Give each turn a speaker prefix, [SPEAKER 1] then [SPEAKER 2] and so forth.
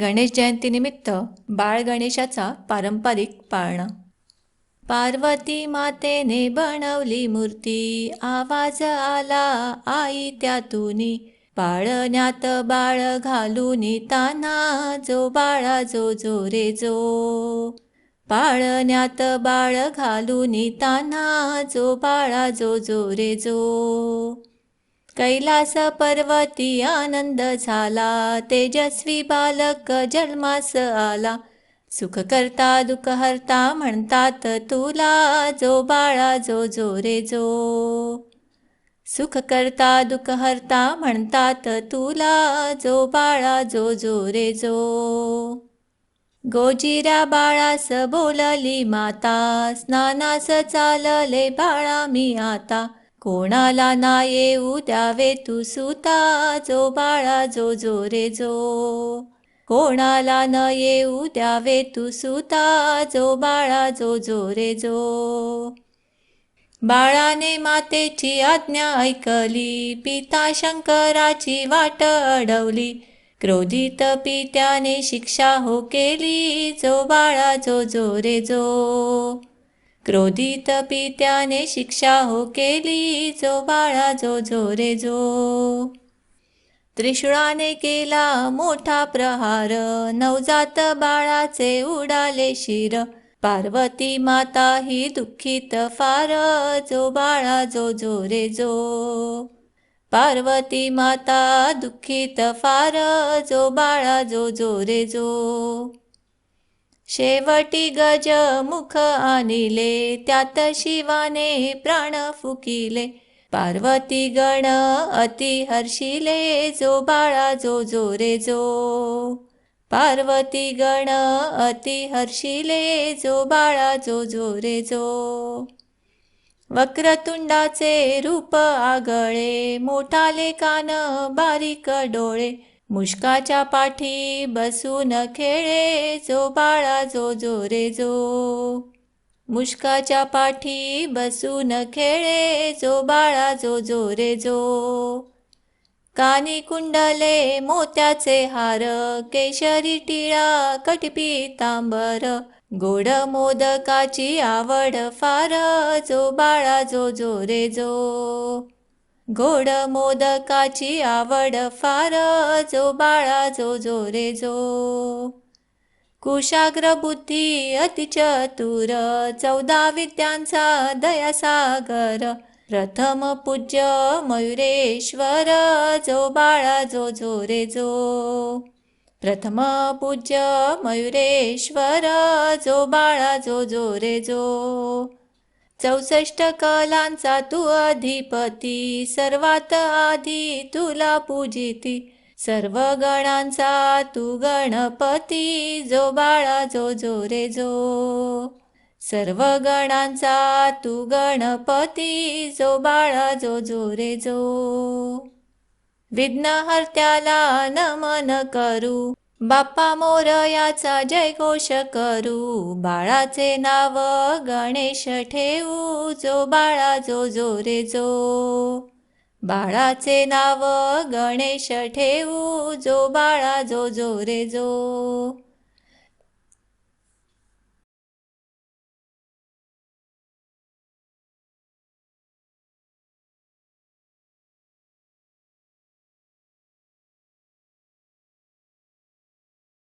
[SPEAKER 1] गणेश जयंतीनिमित्त बाळ गणेशाचा पारंपरिक पाळणा. पार्वती मातेने बनवली मूर्ती आवाज आला आई त्यातून. पाळण्यात बाळ घालून ताना जो बाळा जो जो रे जो. पाळण्यात बाळ घालून ताना जो बाळा जो जो रे जो. कैलास पर्वती आनंद झाला तेजस्वी बालक जन्मास आला. सुख करता दुख हरता म्हणतात तुला जो बाळा जो जो रे जो. सुख करता दुख हरता म्हणतात तुला जो बाळा जो जो रे जो. गोजिरा बाळास बोलली माता स्नानास चालले बाळा मी आता. कोणाला ना येऊ द्यावे तू सुता जो बाळा जो जो रे जो. कोणाला न येऊ द्यावे तू सुता जो बाळा जो जो रे जो. बाळाने मातेची आज्ञा ऐकली पिता शंकराची वाट अडवली. क्रोधित पित्याने शिक्षा हो केली जो बाळा जो जो रे जो. क्रोधित पित्याने शिक्षा हो केली जो बाळा जो जो रे जो. त्रिशूळाने केला मोठा प्रहार नवजात बाळाचे उडाले शिर. पार्वती माता ही दुःखित फार जो बाळा जो जो रे जो. पार्वती माता दुःखित फार जो बाळा जो जो रे जो. शेवटी गज मुख आणिले त्यात शिवाने प्राण फुकिले. पार्वती गण अति हर्षिले जो बाळा जो जो रे जो. पार्वती गण अति हर्षिले जो बाळा जो जो रे जो. वक्रतुंडाचे रूप आगळे मोठाले कान बारीक डोळे. मुष्काच्या पाठी बसून खेळे जो बाळा जो जो रे जो. मुष्काच्या पाठी बसून खेळे जो बाळा जो जो रे जो. कानी कुंडले मोत्याचे हार केशरी टिळा कटपी तांबर. गोड मोदकाची आवड फार जो बाळा जो जो रे जो. गोड मोदकाची आवड फार जो बाळा जो जो रे जो. कुशाग्र बुद्धी अतिचतुर चौदा विद्यांचा दयासागर. प्रथम पूज्य मयुरेश्वर जो बाळा जो जो रे जो. प्रथम पूज्य मयुरेश्वर जो बाळा जो जो रे जो. चौसष्ट कलांचा तू अधिपती सर्वात आधी तुला पूजिती. सर्व गणांचा तू गणपती जो बाळा जो जो रे जो. सर्व गणांचा तू गणपती जो बाळा जो जो रे जो. विघ्नहर्त्याला नमन करू. बाप्पा मोरयाचा जयघोष करू. बाळाचे नाव गणेश ठेवू. जो बाळा जो जो रे जो. बाळाचे नाव गणेश ठेवू. जो बाळा जो जो रे जो.